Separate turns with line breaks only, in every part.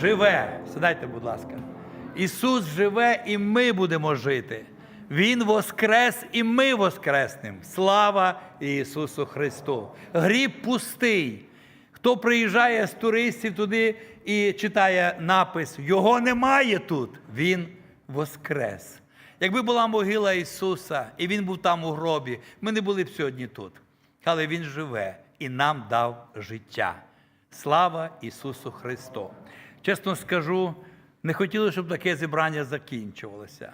живе. Сідайте, будь ласка. Ісус живе, і ми будемо жити. Він воскрес, і ми воскреснем. Слава Ісусу Христу! Гріб пустий. Хто приїжджає з туристів туди і читає напис Його немає тут, Він воскрес. Якби була могила Ісуса, і Він був там у гробі, ми не були б сьогодні тут. Але Він живе і нам дав життя. Слава Ісусу Христу! Чесно скажу, не хотілося, щоб таке зібрання закінчувалося.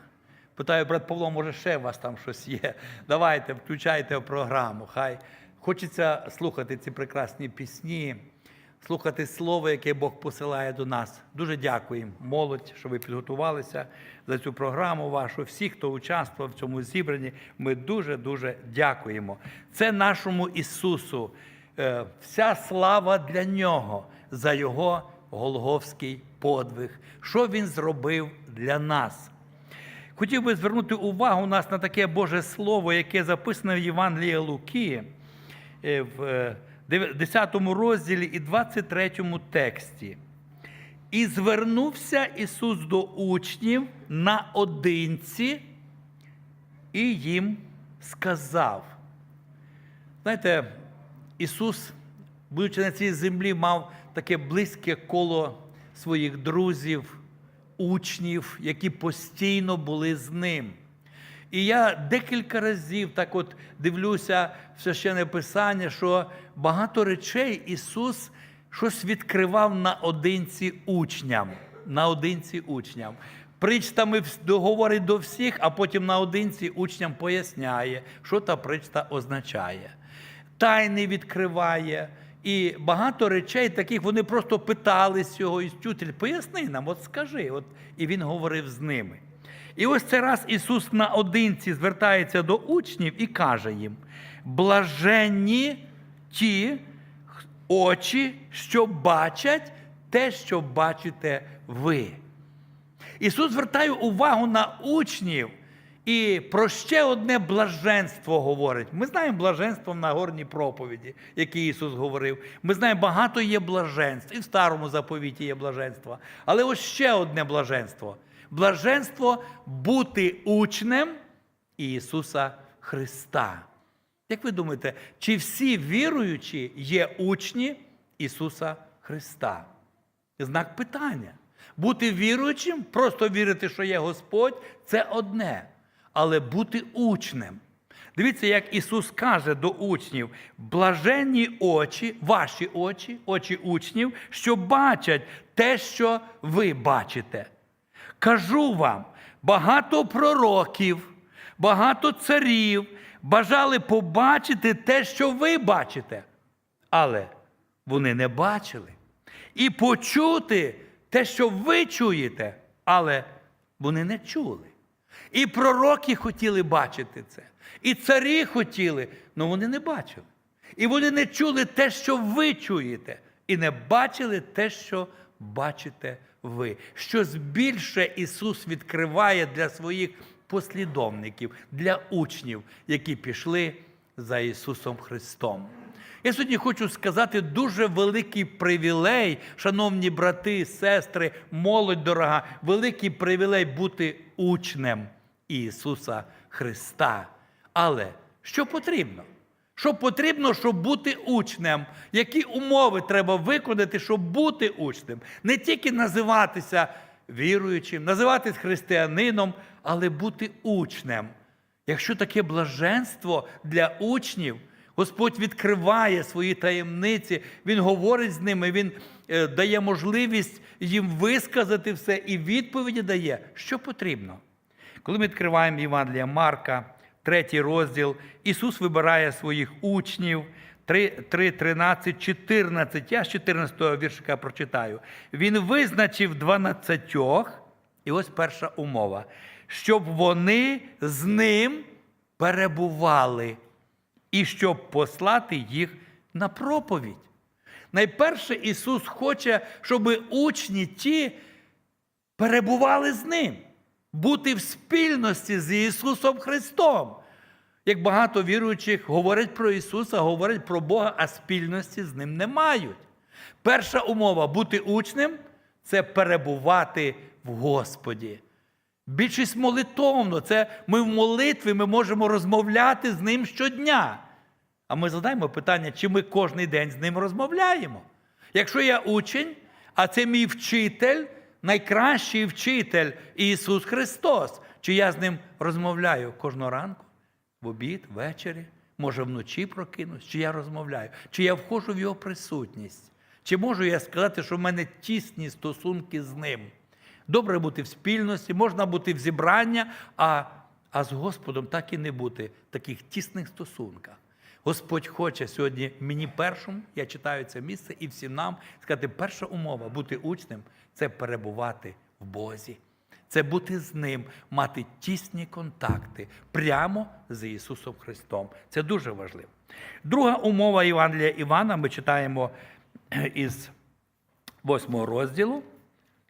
Питаю, брат Павло, може ще у вас там щось є? Давайте, включайте в програму. Хай хочеться слухати ці прекрасні пісні, слухати слово, яке Бог посилає до нас. Дуже дякуємо, молодь, що ви підготувалися за цю програму вашу. Всі, хто участвував в цьому зібранні, ми дуже-дуже дякуємо. Це нашому Ісусу. Е, Вся слава для нього за Його Голговський подвиг, що Він зробив для нас. Хотів би звернути увагу у нас на таке Боже Слово, яке записане в Євангелії Луки е, в е, 10 розділі і 23 тексті. І звернувся Ісус до учнів наодинці і їм сказав. Знаєте, Ісус, будучи на цій землі, мав таке близьке коло своїх друзів, учнів, які постійно були з ним. І я декілька разів так от дивлюся в священне Писання, що багато речей Ісус щось відкривав наодинці учням. Наодинці учням. Причтами говорить до всіх, а потім наодинці учням поясняє, що та причта означає. Тайни відкриває. І багато речей таких вони просто питались його, «Істютель, поясни нам, от скажи. От, і він говорив з ними. І ось цей раз Ісус наодинці звертається до учнів і каже їм: блаженні ті очі, що бачать те, що бачите ви. Ісус звертає увагу на учнів і про ще одне блаженство говорить. Ми знаємо блаженство в Нагорній проповіді, яке Ісус говорив. Ми знаємо, багато є блаженств, і в старому заповіті є блаженство. Але ось ще одне блаженство. Блаженство бути учнем Ісуса Христа. Як ви думаєте, чи всі віруючі є учні Ісуса Христа? Знак питання. Бути віруючим, просто вірити, що є Господь, це одне. Але бути учнем. Дивіться, як Ісус каже до учнів: блаженні очі, ваші очі, очі учнів, що бачать те, що ви бачите. Кажу вам, багато пророків, багато царів бажали побачити те, що ви бачите, але вони не бачили. І почути те, що ви чуєте, але вони не чули. І пророки хотіли бачити це, і царі хотіли, але вони не бачили. І вони не чули те, що ви чуєте, і не бачили те, що бачите ви. Щось більше Ісус відкриває для своїх послідовників, для учнів, які пішли за Ісусом Христом. Я сьогодні хочу сказати дуже великий привілей, шановні брати, сестри, молодь дорога, великий привілей бути учнем Ісуса Христа. Але що потрібно? Що потрібно, щоб бути учнем? Які умови треба виконати, щоб бути учнем? Не тільки називатися віруючим, називатись християнином, але бути учнем. Якщо таке блаженство для учнів, Господь відкриває свої таємниці, Він говорить з ними, Він е, дає можливість їм висказати все і відповіді дає, що потрібно. Коли ми відкриваємо Євангелія Марка, третій розділ, Ісус вибирає своїх учнів. 3, 3, 13, 14, я з 14 віршика прочитаю. Він визначив 12, і ось перша умова, щоб вони з ним перебували і щоб послати їх на проповідь. Найперше Ісус хоче, щоб учні ті перебували з Ним, бути в спільності з Ісусом Христом. Як багато віруючих говорять про Ісуса, говорять про Бога, а спільності з Ним не мають. Перша умова бути учнем це перебувати в Господі. Більшість молитовно. Це ми в молитві ми можемо розмовляти з ним щодня. А ми задаємо питання, чи ми кожен день з ним розмовляємо. Якщо я учень, а це мій вчитель, найкращий вчитель Ісус Христос, чи я з ним розмовляю кожного ранку, в обід, ввечері, може вночі прокинусь, чи я розмовляю, чи я входжу в Його присутність, чи можу я сказати, що в мене тісні стосунки з ним. Добре бути в спільності, можна бути в зібрання, а, а з Господом так і не бути в таких тісних стосунках. Господь хоче сьогодні мені першому, я читаю це місце, і всім нам сказати, перша умова бути учнем це перебувати в Бозі. Це бути з ним, мати тісні контакти прямо з Ісусом Христом. Це дуже важливо. Друга умова Євангелія Івана, ми читаємо із восьмого розділу,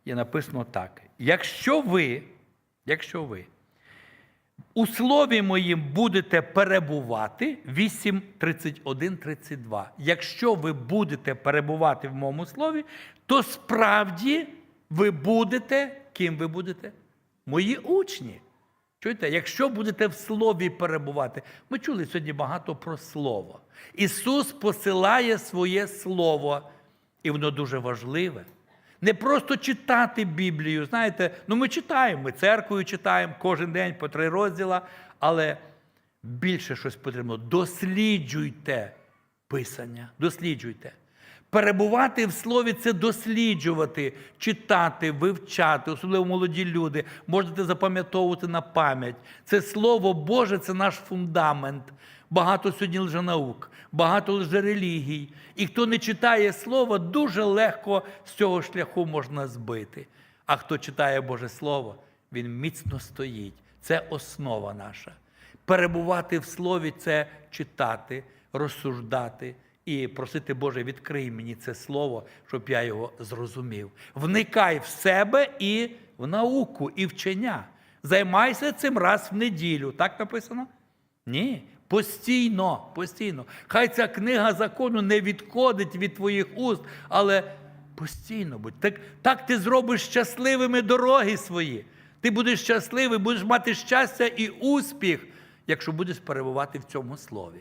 є написано так: якщо ви, якщо ви у слові моїм будете перебувати 8, 31, 32. Якщо ви будете перебувати в моєму слові, то справді ви будете, ким ви будете? Мої учні. Чуєте, якщо будете в слові перебувати, ми чули сьогодні багато про слово. Ісус посилає своє слово, і воно дуже важливе. Не просто читати Біблію. Знаєте, ну ми читаємо, ми церквою читаємо кожен день по три розділа, але більше щось потрібно. Досліджуйте Писання, досліджуйте. Перебувати в слові це досліджувати, читати, вивчати, особливо молоді люди, можете запам'ятовувати на пам'ять. Це слово Боже, це наш фундамент. Багато сьогодні лженаук, багато лжерелігій. І хто не читає слово, дуже легко з цього шляху можна збити. А хто читає Боже Слово, він міцно стоїть. Це основа наша. Перебувати в слові це читати, розсуждати і просити Боже, відкрий мені це слово, щоб я його зрозумів. Вникай в себе і в науку, і вчення. Займайся цим раз в неділю. Так написано? Ні. Постійно, постійно. Хай ця книга закону не відходить від твоїх уст, але постійно будь. Так, так ти зробиш щасливими дороги свої. Ти будеш щасливий, будеш мати щастя і успіх, якщо будеш перебувати в цьому слові.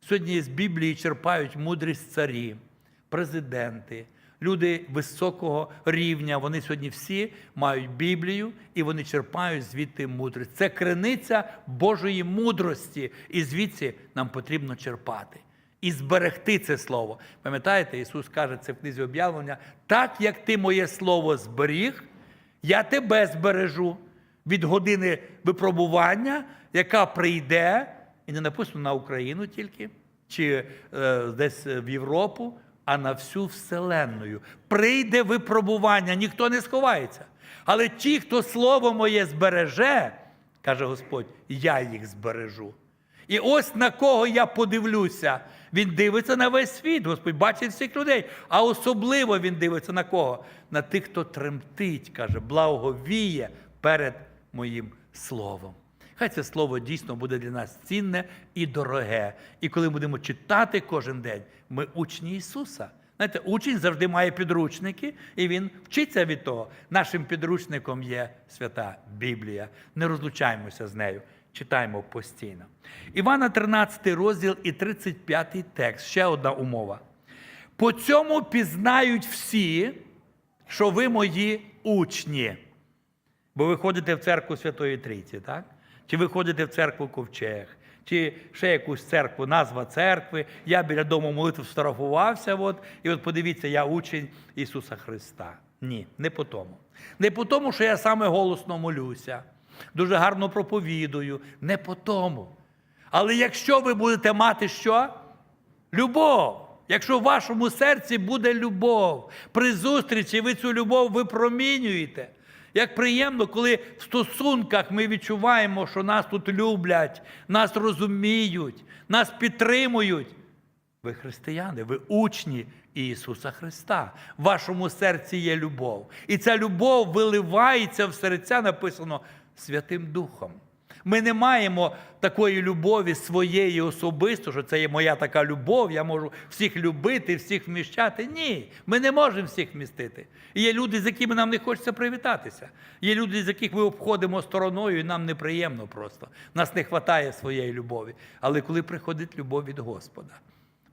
Сьогодні з Біблії черпають мудрість царі, президенти, люди високого рівня. Вони сьогодні всі мають Біблію і вони черпають звідти мудрість. Це криниця Божої мудрості, і звідси нам потрібно черпати. І зберегти це слово. Пам'ятаєте, Ісус каже це в книзі об'явлення: так як ти моє слово зберіг, я тебе збережу від години випробування, яка прийде, і не написано на Україну тільки, чи е, десь в Європу, а на всю Вселенную. Прийде випробування, ніхто не сховається. Але ті, хто слово моє збереже, каже Господь, я їх збережу. І ось на кого я подивлюся. Він дивиться на весь світ, Господь бачить всіх людей. А особливо він дивиться на кого? На тих, хто тремтить, каже, благовіє перед моїм словом. Хай це слово дійсно буде для нас цінне і дороге. І коли будемо читати кожен день, ми учні Ісуса. Знаєте, учень завжди має підручники, і він вчиться від того. Нашим підручником є свята Біблія. Не розлучаємося з нею, читаємо постійно. Івана 13 розділ і 35 текст. Ще одна умова. По цьому пізнають всі, що ви мої учні. Бо ви ходите в церкву Святої Трійці, так? Чи ви ходите в церкву Ковчег, чи ще якусь церкву, назва церкви. Я біля дому молитв сфотографувався, от, і от подивіться, я учень Ісуса Христа. Ні, не по тому. Не по тому, що я саме голосно молюся, дуже гарно проповідую. Не по тому. Але якщо ви будете мати що? Любов. Якщо в вашому серці буде любов, при зустрічі ви цю любов випромінюєте. Як приємно, коли в стосунках ми відчуваємо, що нас тут люблять, нас розуміють, нас підтримують. Ви християни, ви учні Ісуса Христа. В вашому серці є любов. І ця любов виливається в серця, написано Святим Духом. Ми не маємо такої любові своєї особисто, що це є моя така любов, я можу всіх любити, всіх вміщати. Ні, ми не можемо всіх вмістити. І є люди, з якими нам не хочеться привітатися. Є люди, з яких ми обходимо стороною, і нам неприємно просто. Нас не вистачає своєї любові. Але коли приходить любов від Господа,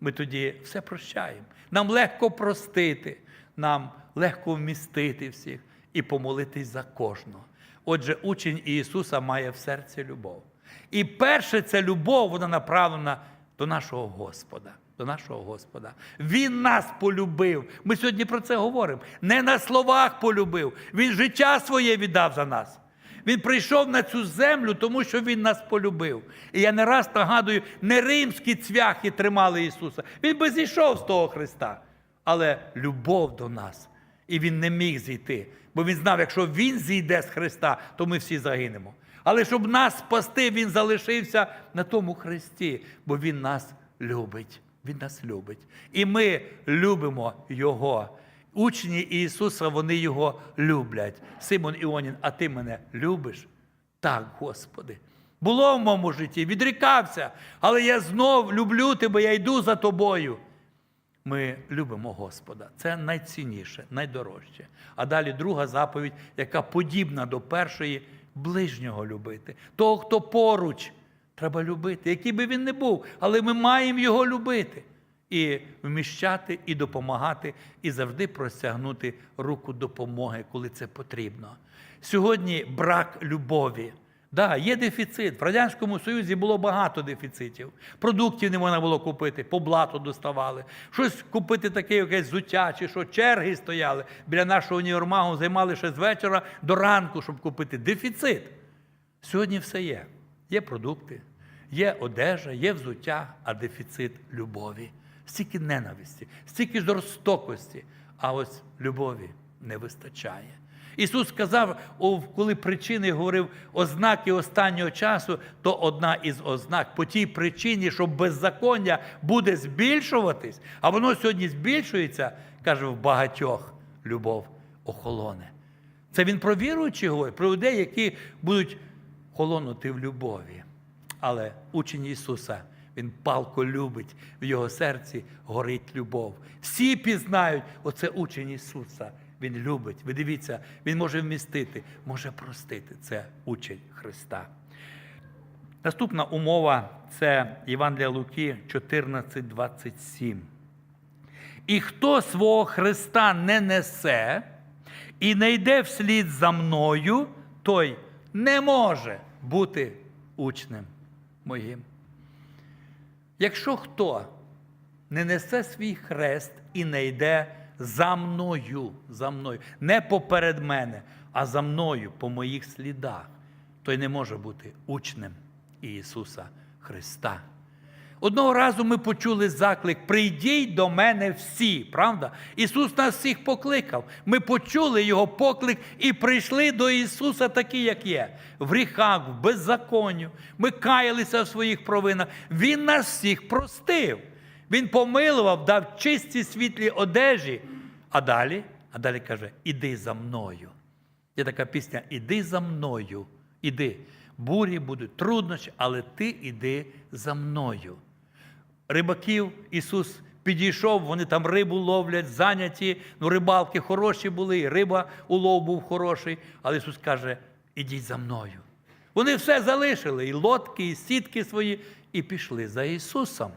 ми тоді все прощаємо. Нам легко простити, нам легко вмістити всіх і помолитись за кожного. Отже, учень Ісуса має в серці любов. І перше, це любов, вона направлена до нашого Господа. До нашого Господа. Він нас полюбив. Ми сьогодні про це говоримо. Не на словах полюбив. Він життя своє віддав за нас. Він прийшов на цю землю, тому що Він нас полюбив. І я не раз нагадую, не римські цвяхи тримали Ісуса. Він би зійшов з того Христа. Але любов до нас. І Він не міг зійти. Бо він знав, якщо Він зійде з Христа, то ми всі загинемо. Але щоб нас спасти, Він залишився на тому Христі, бо Він нас любить. Він нас любить. І ми любимо Його. Учні Ісуса, вони Його люблять. Симон Іонін, а ти мене любиш? Так, Господи. Було в моєму житті, відрікався, але я знов люблю тебе, я йду за тобою. Ми любимо Господа. Це найцінніше, найдорожче. А далі друга заповідь, яка подібна до першої, ближнього любити. Того, хто поруч, треба любити, який би він не був, але ми маємо його любити. І вміщати, і допомагати, і завжди простягнути руку допомоги, коли це потрібно. Сьогодні брак любові. Да, є дефіцит. В Радянському Союзі було багато дефіцитів. Продуктів не можна було купити, по блату доставали. Щось купити таке, якесь зуття, чи що черги стояли біля нашого універмагу, займали ще з вечора до ранку, щоб купити. Дефіцит. Сьогодні все є. Є продукти, є одежа, є взуття, а дефіцит любові. Стільки ненависті, стільки жорстокості, а ось любові не вистачає. Ісус сказав, коли причини говорив ознаки останнього часу, то одна із ознак по тій причині, що беззаконня буде збільшуватись, а воно сьогодні збільшується, каже, в багатьох любов охолоне. Це він про віруючих говорить, про людей, які будуть холонути в любові. Але учень Ісуса, Він палко любить, в його серці горить любов. Всі пізнають, оце учень Ісуса. Він любить. Ви дивіться, Він може вмістити, може простити. Це учень Христа. Наступна умова це Євангелія Луки 14:27. І хто свого Христа не несе і не йде вслід за мною, той не може бути учнем моїм. Якщо хто не несе свій хрест і не йде за мною, за мною, не поперед мене, а за мною, по моїх слідах, той не може бути учнем Ісуса Христа. Одного разу ми почули заклик: прийдіть до мене всі, правда? Ісус нас всіх покликав. Ми почули Його поклик і прийшли до Ісуса такі, як є, в гріхах, в беззаконню. Ми каялися в своїх провинах. Він нас всіх простив. Він помилував, дав чисті світлі одежі. А далі, а далі каже: Іди за мною. Є така пісня: Іди за мною, іди. Бурі будуть труднощі, але ти іди за мною. Рибаків Ісус підійшов, вони там рибу ловлять, зайняті. Ну, рибалки хороші були, риба улов був хороший. Але Ісус каже: ідіть за мною. Вони все залишили, і лодки, і сітки свої, і пішли за Ісусом.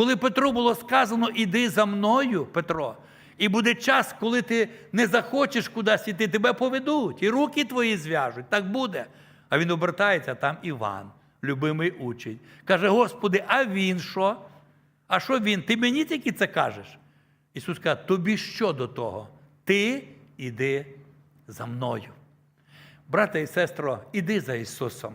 Коли Петру було сказано, іди за мною, Петро, і буде час, коли ти не захочеш кудись іти, тебе поведуть, і руки твої зв'яжуть. Так буде. А він обертається, там Іван, любимий учень. Каже: Господи, а він що? А що він? Ти мені тільки це кажеш? Ісус каже, тобі що до того? Ти іди за мною. Брате і сестро, іди за Ісусом.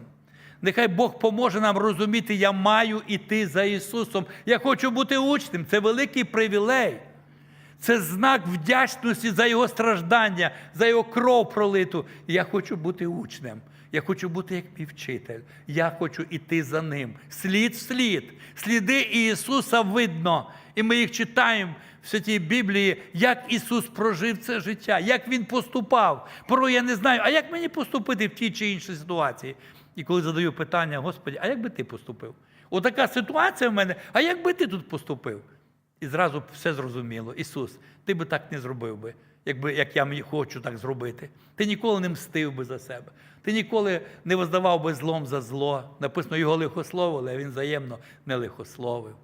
Нехай Бог поможе нам розуміти, я маю іти за Ісусом. Я хочу бути учнем. Це великий привілей. Це знак вдячності за Його страждання, за Його кров пролиту. Я хочу бути учнем. Я хочу бути як мій вчитель. Я хочу іти за ним. Слід в слід. Сліди Ісуса видно. І ми їх читаємо в святій Біблії, як Ісус прожив це життя, як Він поступав. Порой я не знаю, а як мені поступити в тій чи іншій ситуації? І коли задаю питання, Господи, а як би ти поступив? Отака ситуація в мене, а як би ти тут поступив? І зразу все зрозуміло. Ісус, ти би так не зробив би, якби, як я хочу так зробити. Ти ніколи не мстив би за себе. Ти ніколи не воздавав би злом за зло. Написано, його лихословили, а він взаємно не лихословив.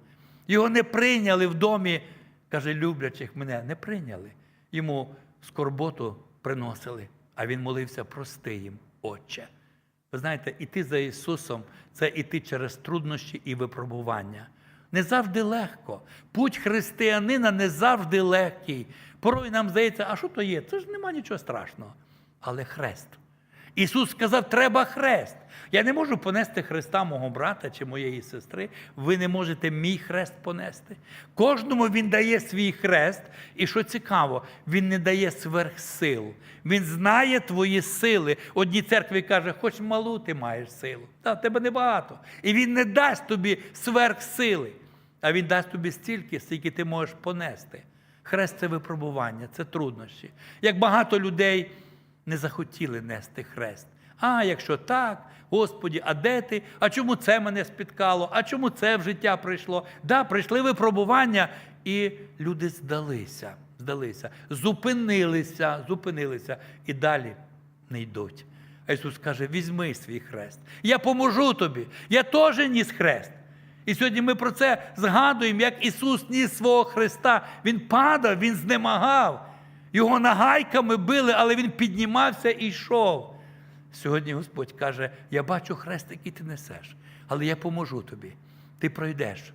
Його не прийняли в домі, каже, люблячих мене, не прийняли. Йому скорботу приносили, а він молився, прости їм, Отче. Ви знаєте, іти за Ісусом це іти через труднощі і випробування. Не завжди легко. Путь християнина не завжди легкий. Порой нам здається, а що то є? Це ж нема нічого страшного. Але хрест. Ісус сказав, треба хрест. Я не можу понести хреста мого брата чи моєї сестри. Ви не можете мій хрест понести. Кожному він дає свій хрест, і що цікаво, він не дає сверхсил. Він знає твої сили. Одній церкві каже, хоч малу ти маєш силу. Та, тебе небагато. І він не дасть тобі сверхсили, а він дасть тобі стільки, скільки ти можеш понести. Хрест це випробування, це труднощі. Як багато людей не захотіли нести хрест. А якщо так, Господі, а де ти? А чому це мене спіткало? А чому це в життя прийшло? Да, прийшли випробування, і люди здалися, здалися, зупинилися, зупинилися і далі не йдуть. А Ісус каже: візьми свій хрест. Я поможу тобі. Я теж ніс хрест. І сьогодні ми про це згадуємо, як Ісус ніс свого Христа. Він падав, Він знемагав. Його нагайками били, але Він піднімався і йшов. Сьогодні Господь каже: я бачу хрест, який ти несеш, але я поможу тобі. Ти пройдеш.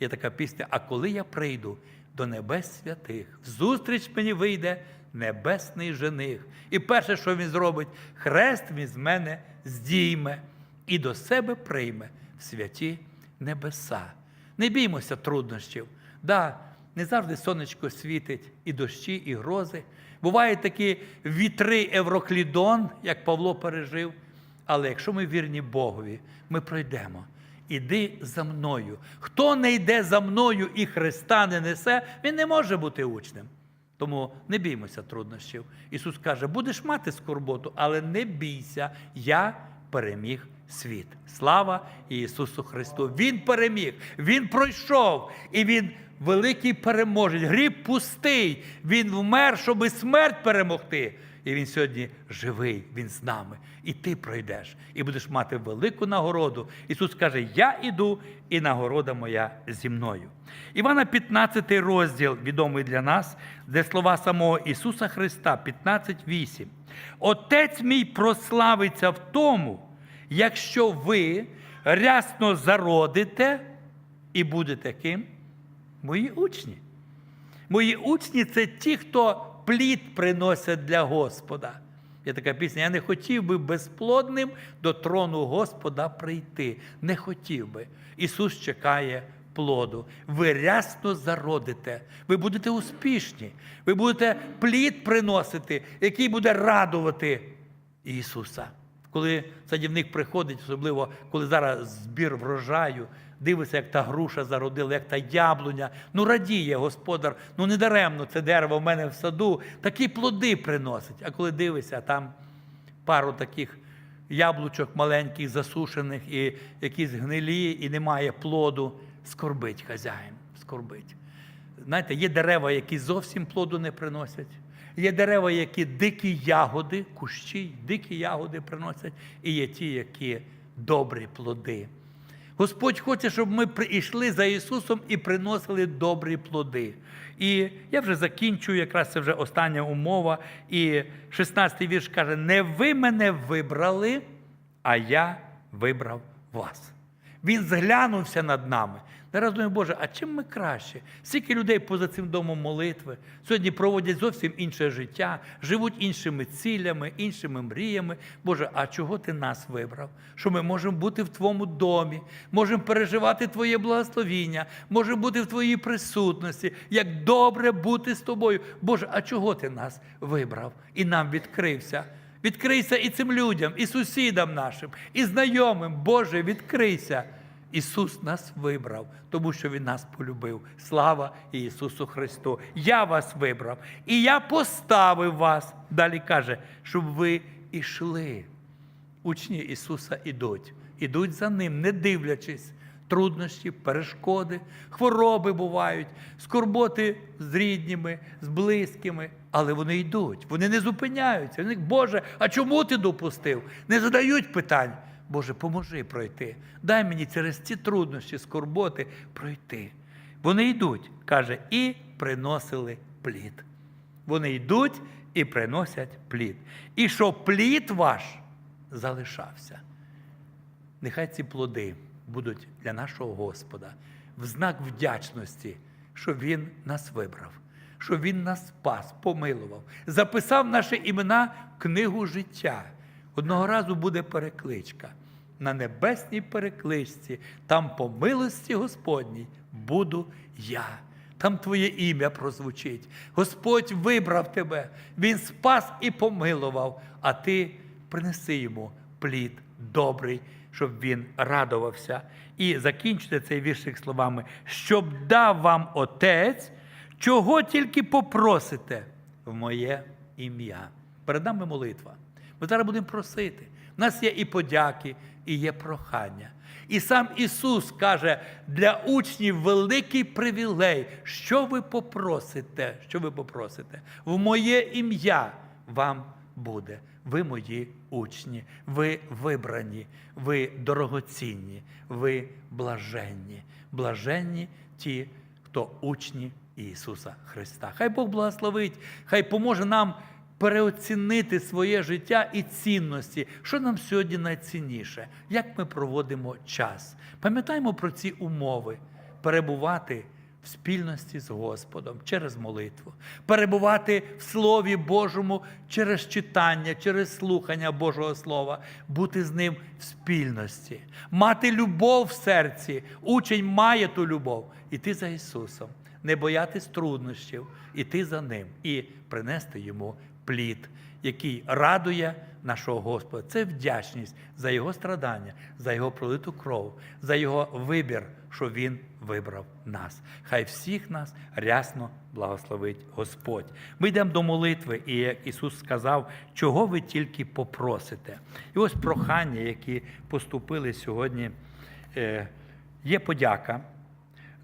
Є така пісня, а коли я прийду до небес святих, зустріч мені вийде небесний жених. І перше, що він зробить, хрест він з мене здійме і до себе прийме в святі небеса. Не біймося труднощів. Да, не завжди сонечко світить і дощі, і грози. Бувають такі вітри Евроклідон, як Павло пережив. Але якщо ми вірні Богові, ми пройдемо. Іди за мною. Хто не йде за мною і Христа не несе, він не може бути учнем. Тому не біймося труднощів. Ісус каже, будеш мати скорботу, але не бійся, я переміг світ. Слава Ісусу Христу! Він переміг, Він пройшов, і Він великий переможець. Гріб пустий. Він вмер, щоб смерть перемогти. І він сьогодні живий, він з нами. І ти пройдеш, і будеш мати велику нагороду. Ісус каже: Я іду, і нагорода моя зі мною. Івана 15 розділ, відомий для нас, де слова самого Ісуса Христа, 15.8. Отець мій прославиться в тому, якщо ви рясно зародите і будете ким? Мої учні. Мої учні це ті, хто плід приносять для Господа. Є така пісня, я не хотів би безплодним до трону Господа прийти. Не хотів би. Ісус чекає плоду. Ви рясно зародите, ви будете успішні, ви будете плід приносити, який буде радувати Ісуса. Коли садівник приходить, особливо коли зараз збір врожаю, дивиться, як та груша зародила, як та яблуня. Ну радіє господар, ну не даремно це дерево в мене в саду, такі плоди приносить. А коли дивишся, там пару таких яблучок маленьких, засушених, і якісь гнилі, і немає плоду, скорбить хазяїн, скорбить. Знаєте, є дерева, які зовсім плоду не приносять. Є дерева, які дикі ягоди, кущі, дикі ягоди приносять, і є ті, які добрі плоди. Господь хоче, щоб ми прийшли за Ісусом і приносили добрі плоди. І я вже закінчую, якраз це вже остання умова. І 16-й вірш каже: не ви мене вибрали, а я вибрав вас. Він зглянувся над нами. Зараз думаю, Боже, а чим ми краще? Скільки людей поза цим домом молитви сьогодні проводять зовсім інше життя, живуть іншими цілями, іншими мріями. Боже, а чого ти нас вибрав? Що ми можемо бути в Твоєму домі, можемо переживати Твоє благословіння, можемо бути в Твоїй присутності. Як добре бути з тобою. Боже, а чого ти нас вибрав і нам відкрився? Відкрийся і цим людям, і сусідам нашим, і знайомим. Боже, відкрийся. Ісус нас вибрав, тому що Він нас полюбив. Слава Ісусу Христу! Я вас вибрав, і я поставив вас, далі каже, щоб ви ішли. учні Ісуса ідуть. Ідуть за Ним, не дивлячись. Труднощі, перешкоди, хвороби бувають, скорботи з рідніми, з близькими, але вони йдуть, вони не зупиняються. Вони, Боже, а чому ти допустив? Не задають питань. Боже, поможи пройти. Дай мені через ці труднощі, скорботи пройти. Вони йдуть, каже, і приносили плід. Вони йдуть і приносять плід. І щоб плід ваш залишався. Нехай ці плоди будуть для нашого Господа в знак вдячності, що Він нас вибрав, що Він нас спас, помилував, записав наші імена в книгу життя. Одного разу буде перекличка. На небесній перекличці, там по милості Господній буду я. Там твоє ім'я прозвучить. Господь вибрав тебе, Він спас і помилував, а ти принеси йому плід добрий, щоб він радувався. І закінчити цей віршик словами, щоб дав вам Отець, чого тільки попросите в моє ім'я. Перед нами молитва. Ми зараз будемо просити. У нас є і подяки, і є прохання. І сам Ісус каже, для учнів великий привілей, що ви попросите, що ви попросите, в моє ім'я вам буде. Ви мої учні, ви вибрані, ви дорогоцінні, ви блаженні. Блаженні ті, хто учні Ісуса Христа. Хай Бог благословить, хай поможе нам переоцінити своє життя і цінності, що нам сьогодні найцінніше, як ми проводимо час. Пам'ятаємо про ці умови, перебувати в спільності з Господом через молитву, перебувати в Слові Божому через читання, через слухання Божого Слова, бути з ним в спільності, мати любов в серці. Учень має ту любов, іти за Ісусом, не боятись труднощів, іти за Ним. І принести йому плід, який радує нашого Господа. Це вдячність за Його страдання, за Його пролиту кров, за Його вибір, що Він вибрав нас. Хай всіх нас рясно благословить Господь. Ми йдемо до молитви, і як Ісус сказав, чого ви тільки попросите. І ось прохання, які поступили сьогодні, е, є подяка.